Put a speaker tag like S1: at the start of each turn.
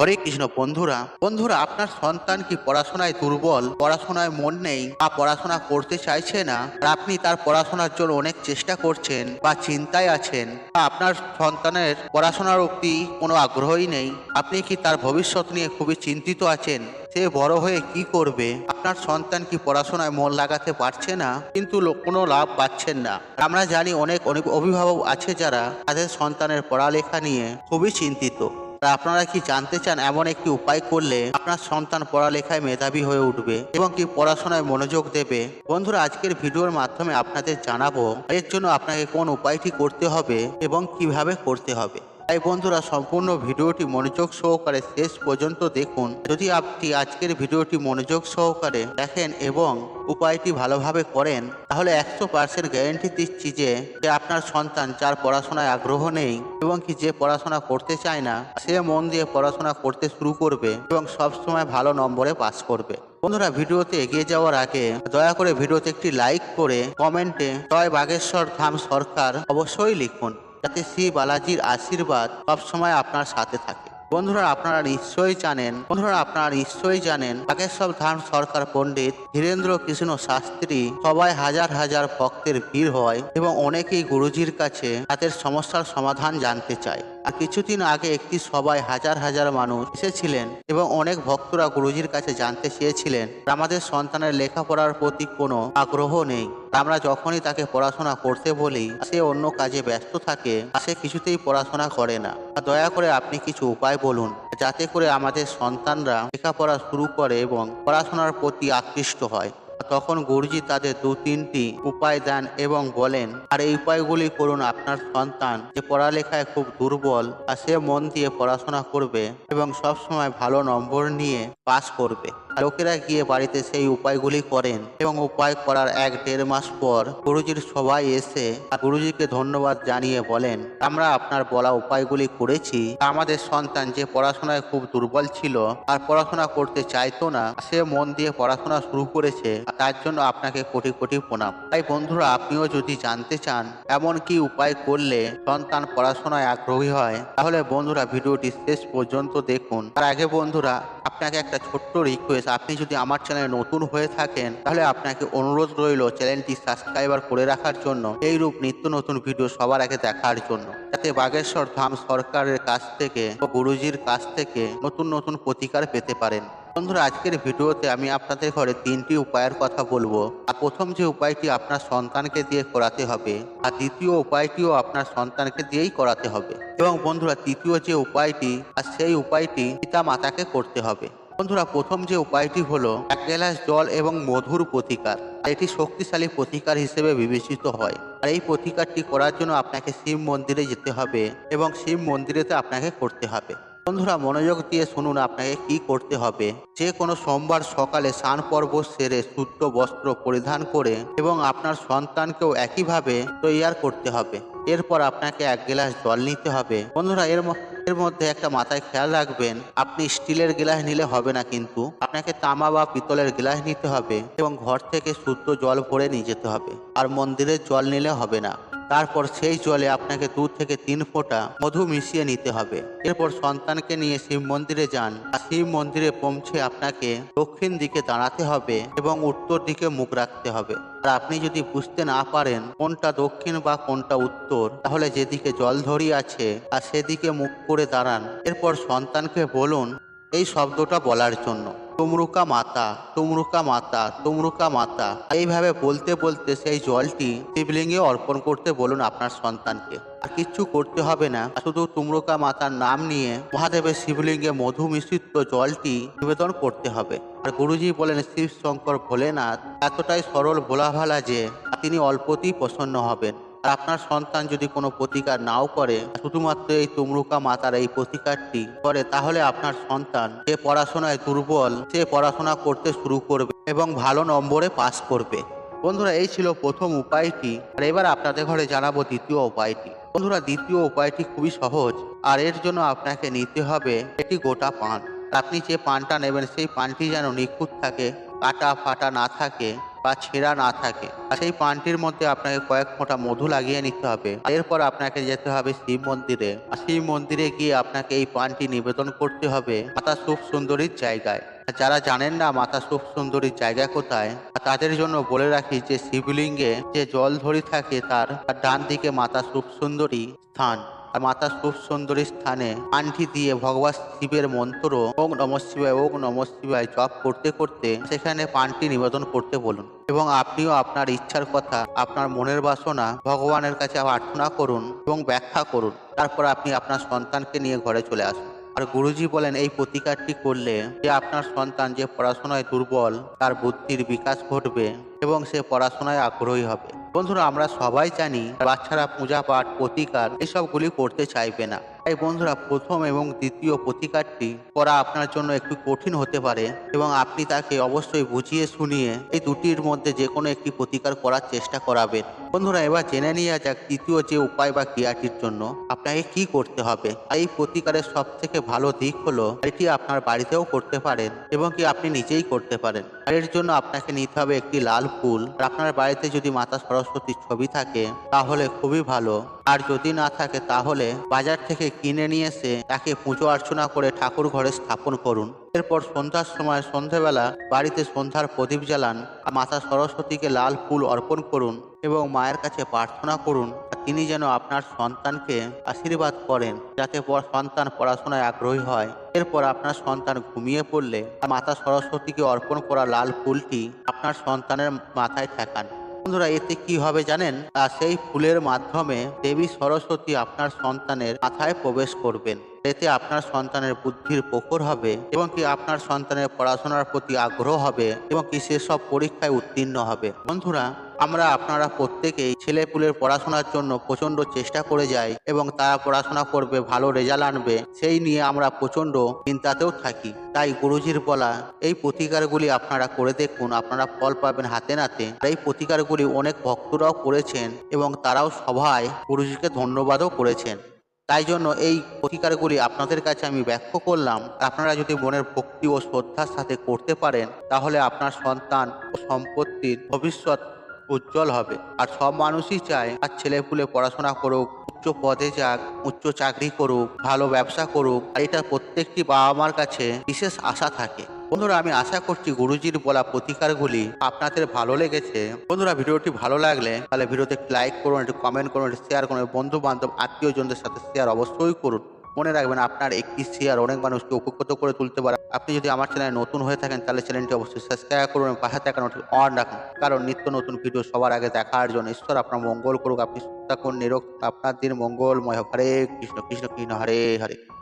S1: হরে কৃষ্ণ, বন্ধুরা বন্ধুরা, আপনার সন্তান কি পড়াশোনায় দুর্বল? পড়াশোনায় মন নেই? বা পড়াশোনা করতে চাইছে না? আর আপনি তার পড়াশোনার জন্য অনেক চেষ্টা করছেন বা চিন্তায় আছেন, বা আপনার সন্তানের পড়াশোনার প্রতি কোনো আগ্রহই নেই, আপনি কি তার ভবিষ্যৎ নিয়ে খুবই চিন্তিত আছেন? সে বড় হয়ে কি করবে? আপনার সন্তান কি পড়াশোনায় মন লাগাতে পারছে না? কিন্তু কোনো লাভ পাচ্ছেন না। আমরা জানি অনেক অনেক অভিভাবক আছে যারা তাদের সন্তানের পড়ালেখা নিয়ে খুবই চিন্তিত। তা আপনারা কি জানতে চান এমন একটি উপায় করলে আপনার সন্তান পড়ালেখায় মেধাবী হয়ে উঠবে এবং কি পড়াশোনায় মনোযোগ দেবে? বন্ধুরা, আজকের ভিডিওর মাধ্যমে আপনাদের জানাব এর জন্য আপনাকে কোন উপায়টি করতে হবে এবং কীভাবে করতে হবে। তাই বন্ধুরা, সম্পূর্ণ ভিডিওটি মনোযোগ সহকারে শেষ পর্যন্ত দেখুন। যদি আপনি আজকের ভিডিওটি মনোযোগ সহকারে দেখেন এবং উপায়টি ভালোভাবে করেন, তাহলে একশো পার্সেন্ট গ্যারেন্টি দিচ্ছি যে আপনার সন্তান যার পড়াশোনায় আগ্রহ নেই এবং কি যে পড়াশোনা করতে চায় না, সে মন দিয়ে পড়াশোনা করতে শুরু করবে এবং সবসময় ভালো নম্বরে পাস করবে। বন্ধুরা, ভিডিওতে এগিয়ে যাওয়ার আগে দয়া করে ভিডিওতে একটি লাইক করে কমেন্টে জয় বাগেশ্বর ধাম সরকার অবশ্যই লিখুন। যাতে শ্রী বালাজির আশীর্বাদ সবসময় আপনার সাথে থাকে। বন্ধুরা, আপনারা নিশ্চয়ই জানেন, বন্ধুরা, আপনারা নিশ্চয়ই জানেন, বাগেশ্বর ধাম সরকার পণ্ডিত ধীরেন্দ্র কৃষ্ণ শাস্ত্রী সবাই হাজার হাজার ভক্তের ভিড় হয় এবং অনেকেই গুরুজির কাছে তাদের সমস্যার সমাধান জানতে চায়। আর কিছুদিন আগে একটি সবাই হাজার হাজার মানুষ এসেছিলেন এবং অনেক ভক্তরা গুরুজির কাছে জানতে চেয়েছিলেন। আমাদের সন্তানের লেখাপড়ার প্রতি কোনো আগ্রহ নেই। আমরা যখনই তাকে পড়াশোনা করতে বলি, সে অন্য কাজে ব্যস্ত থাকে সে কিছুতেই পড়াশোনা করে না। দয়া করে আপনি কিছু উপায় বলুন, যাতে করে আমাদের সন্তানরা লেখাপড়া শুরু করে এবং পড়াশোনার প্রতি আকৃষ্ট হয়। তখন গুরুজি তাদের দু তিনটি উপায় দেন এবং বলেন, আর এই উপায়গুলি করুন, আপনার সন্তান যে পড়ালেখায় খুব দুর্বল আর সে মন দিয়ে পড়াশোনা করবে এবং সবসময় ভালো নম্বর নিয়ে পাস করবে। লোকেরা গিয়ে বাড়িতে সেই উপায়গুলি করেন এবং উপায় করার এক দেড় মাস পর গুরুজির সবাই এসে গুরুজিকে ধন্যবাদ জানিয়ে বলেন, আমরা আপনার বলা উপায়গুলি করেছি। আমাদের সন্তান যে পড়াশোনায় খুব দুর্বল ছিল, আর পড়াশোনা করতে চাইতো না, সে মন দিয়ে পড়াশোনা শুরু করেছে তার জন্য আপনাকে কোটি কোটি প্রণাম। তাই বন্ধুরা, আপনিও যদি জানতে চান এমন কি উপায় করলে সন্তান পড়াশোনায় আগ্রহী হয়, তাহলে বন্ধুরা ভিডিওটি শেষ পর্যন্ত দেখুন। তার আগে বন্ধুরা, আপনাকে একটা ছোট্ট রিকোয়েস্ট আপনি যদি আমার চ্যানেলে নতুন হয়ে থাকেন, তাহলে আপনাকে অনুরোধ রইল চ্যানেলটি সাবস্ক্রাইবার করে রাখার জন্য এই রূপ নিত্য নতুন ভিডিও সবার আগে দেখার জন্য। যাতে বাগেশ্বর ধাম সরকারের কাছ থেকে ও গুরুজির কাছ থেকে নতুন নতুন প্রতিকার পেতে পারেন। বন্ধুরা, আজকের ভিডিওতে আমি আপনাদের ঘরে তিনটি উপায়ের কথা বলব। আর প্রথম যে উপায়টি আপনার সন্তানকে দিয়ে করাতে হবে, আর দ্বিতীয় উপায়টিও আপনার সন্তানকে দিয়েই করাতে হবে। এবং বন্ধুরা, তৃতীয় যে উপায়টি, আর সেই উপায়টি পিতা মাতাকে করতে হবে। বন্ধুরা, প্রথম যে উপায়টি হলো, এক গ্লাস জল এবং মধুর প্রতিকার। এটি শক্তিশালী প্রতিকার হিসেবে বিবেচিত হয়। আর এই প্রতিকারটি করার জন্য আপনাকে শিব মন্দিরে যেতে হবে এবং শিব মন্দিরেতে আপনাকে করতে হবে। বন্ধুরা মনোযোগ দিয়ে শুনুন আপনাকে কি করতে হবে। যে কোনো সোমবার সকালে স্নান পর্ব সেরে শুদ্ধ বস্ত্র পরিধান করে এবং আপনার সন্তানকেও একইভাবে তৈয়ার করতে হবে। এরপর আপনাকে এক গ্লাস জল নিতে হবে। বন্ধুরা, এর এর মধ্যে একটা মাথায় খেয়াল রাখবেন, আপনি স্টিলের গ্লাস নিলে হবে না কিন্তু। আপনাকে তামা বা পিতলের গ্লাস নিতে হবে এবং ঘর থেকে শুদ্ধ জল ভরে নিয়ে যেতে হবে। আর মন্দিরের জল নিলে হবে না। তারপর সেই জলে আপনাকে দু থেকে তিন ফোঁটা মধু মিশিয়ে নিতে হবে। এরপর সন্তানকে নিয়ে শিব মন্দিরে যান। শিব মন্দিরে পৌঁছে আপনাকে দক্ষিণ দিকে দাঁড়াতে হবে এবং উত্তর দিকে মুখ রাখতে হবে। আর আপনি যদি বুঝতে না পারেন কোনটা দক্ষিণ বা কোনটা উত্তর, তাহলে যেদিকে জল ধরি আছে আর সেদিকে মুখ করে দাঁড়ান। এরপর সন্তানকে বলুন এই শব্দটা বলার জন্য। তুমরুকা মাতা তুমরুকা মাতা তুমরুকা মাতা। এইভাবে বলতে বলতে সেই জলটি শিবলিঙ্গে অর্পণ করতে বলুন আপনার সন্তানকে। আর কিচ্ছু করতে হবে না। শুধু তুমরুকা মাতার নাম নিয়ে মহাদেবের শিবলিঙ্গে মধু মিশ্রিত জলটি নিবেদন করতে হবে। আর গুরুজি বলেন শিব শঙ্কর ভোলেনাথ, এতটাই সরল ভোলাভালা যে তিনি অল্পতেই প্রসন্ন হবেন। আর আপনার সন্তান যদি কোনো প্রতিকার নাও করে, শুধুমাত্র এই তুমরুকা মাতার এই প্রতিকারটি করে, তাহলে আপনার সন্তান যে পড়াশোনায় দুর্বল, সে পড়াশোনা করতে শুরু করবে এবং ভালো নম্বরে পাস করবে। বন্ধুরা, এই ছিল প্রথম উপায়টি। আর এবার আপনাদের ঘরে জানাব দ্বিতীয় উপায়টি। বন্ধুরা, দ্বিতীয় উপায়টি খুবই সহজ। আর এর জন্য আপনাকে নিতে হবে একটি গোটা পান। আপনি যে পানটা নেবেন, সেই পানটি যেন নিখুঁত থাকে, কাটা ফাটা না থাকে বা ছেঁড়া না থাকে। আর সেই পানটির মধ্যে আপনাকে কয়েক ফোঁটা মধু লাগিয়ে নিতে হবে। এরপর আপনাকে যেতে হবে শিব মন্দিরে। শিব মন্দিরে গিয়ে আপনাকে এই পানটি নিবেদন করতে হবে মাতা সুখ সুন্দরীর জায়গায়। যারা জানেন না মাতা সুখ সুন্দরীর জায়গা কোথায় তাদের জন্য বলে রাখি যে শিবলিঙ্গে যে জল ধরি থাকে তার ডান দিকে মাতা সুখ সুন্দরী স্থান। মাতা সুখ সুন্দরী স্থানে আন্টি দিয়ে ভগবান শিবের মন্ত্র, ওং নম শিবায়, ওং নম শিবায় জপ করতে করতে সেখানে পানটি নিবেদন করতে বলুন। এবং আপনিও আপনার ইচ্ছার কথা, আপনার মনের বাসনা ভগবানের কাছে প্রার্থনা করুন এবং ব্যাখ্যা করুন। তারপর আপনি আপনার সন্তানকে নিয়ে ঘরে চলে আসুন। আর গুরুজি বলেন, এই প্রতিকারটি করলে যে আপনার সন্তান যে পড়াশোনায় দুর্বল, তার বুদ্ধির বিকাশ ঘটবে এবং সে পড়াশোনায় আগ্রহী হবে। বন্ধুরা আমরা সবাই জানি বাচ্চারা পূজা পাঠ প্রতিকার এসবগুলি করতে চাইবে না। তাই বন্ধুরা প্রথম এবং দ্বিতীয় প্রতিকারটি করা আপনার জন্য একটু কঠিন হতে পারে এবং আপনি তাকে অবশ্যই বুঝিয়ে শুনিয়ে এই দুটির মধ্যে যে কোনো একটি প্রতিকার করার চেষ্টা করাবেন। বন্ধুরা, এবার জেনে নেওয়া যাক তৃতীয় যে উপায় বা ক্রিয়াটির জন্য আপনাকে কি করতে হবে। এই প্রতিকারের সব থেকে ভালো দিক হলো, এটি আপনার বাড়িতেও করতে পারেন এবং কি আপনি নিজেই করতে পারেন। আর এর জন্য আপনাকে নিতে হবে একটি লাল ফুল। আর আপনার বাড়িতে যদি মাতা সরস্বতীর ছবি থাকে, তাহলে খুবই ভালো। আর যদি না থাকে তাহলে বাজার থেকে কিনে নিয়ে এসে তাকে পুজো অর্চনা করে ঠাকুর ঘরে স্থাপন করুন। এরপর সন্ধ্যার সময় সন্ধেবেলা বাড়িতে সন্ধ্যার প্রদীপ জ্বালান, আর মাতা সরস্বতীকে লাল ফুল অর্পণ করুন এবং মায়ের কাছে প্রার্থনা করুন তিনি যেন আপনার সন্তানকে আশীর্বাদ করেন, যাতে পর- সন্তান পড়াশোনায় আগ্রহী হয়। এরপর আপনার সন্তান ঘুমিয়ে পড়লে মাতা সরস্বতীকে অর্পণ করা লাল ফুলটি আপনার সন্তানের মাথায় ঠেকান। বন্ধুরা, এতে কি হবে জানেন? তা সেই ফুলের মাধ্যমে দেবী সরস্বতী আপনার সন্তানের মাথায় প্রবেশ করবেন। এতে আপনার সন্তানের বুদ্ধির প্রখর হবে এবং কি আপনার সন্তানের পড়াশোনার প্রতি আগ্রহ হবে এবং কি সেসব পরীক্ষায় উত্তীর্ণ হবে। বন্ধুরা আমরা আপনারা প্রত্যেকেই ছেলেপুলের পড়াশোনার জন্য প্রচণ্ড চেষ্টা করে যাই এবং তারা পড়াশোনা করবে, ভালো রেজাল্ট আনবে, সেই নিয়ে আমরা প্রচণ্ড চিন্তাতেও থাকি। তাই গুরুজির বলা, এই প্রতিকারগুলি আপনারা করে দেখুন, আপনারা ফল পাবেন হাতে নাতে। এই প্রতিকারগুলি অনেক ভক্তরাও করেছেন এবং তারাও সভায় গুরুজিকে ধন্যবাদও করেছেন। তাই জন্য এই প্রতিকারগুলি আপনাদের কাছে আমি ব্যাখ্যা করলাম। আপনারা যদি মনের ভক্তি ও শ্রদ্ধার সাথে করতে পারেন, তাহলে আপনার সন্তান ও সম্পত্তির ভবিষ্যৎ উজ্জ্বল হবে। আর সব মানুষই চায় আর ছেলে পুলে পড়াশোনা করুক, উচ্চ পদে যাক, উচ্চ চাকরি করুক, ভালো ব্যবসা করুক। আর এটা প্রত্যেকটি বাবা মার কাছে বিশেষ আশা থাকে। বন্ধুরা, আমি আশা করছি গুরুজির বলা প্রতিকারগুলি আপনাদের ভালো লেগেছে। বন্ধুরা, ভিডিওটি ভালো লাগলে তাহলে ভিডিওতে লাইক করুন, একটু কমেন্ট করুন, একটু শেয়ার করুন বন্ধু বান্ধব আত্মীয়জনদের সাথে শেয়ার অবশ্যই করুন। মনে রাখবেন আপনার একটি শেয়ার অনেক মানুষকে উপকৃত করে তুলতে পারে। আপনি যদি আমার চ্যানেলে নতুন হয়ে থাকেন, তাহলে চ্যানেলটি অবশ্যই সাবস্ক্রাইব করুন এবং পাশে থাকা নোটিফিকেশন অন রাখুন। কারণ নিত্য নতুন ভিডিও সবার আগে দেখার জন্য ঈশ্বর আপনার মঙ্গল করুক, আপনি থাকুন, নিরোগ আপনার দিন মঙ্গলময় হরে কৃষ্ণ কৃষ্ণ কৃষ্ণ, হরে হরে।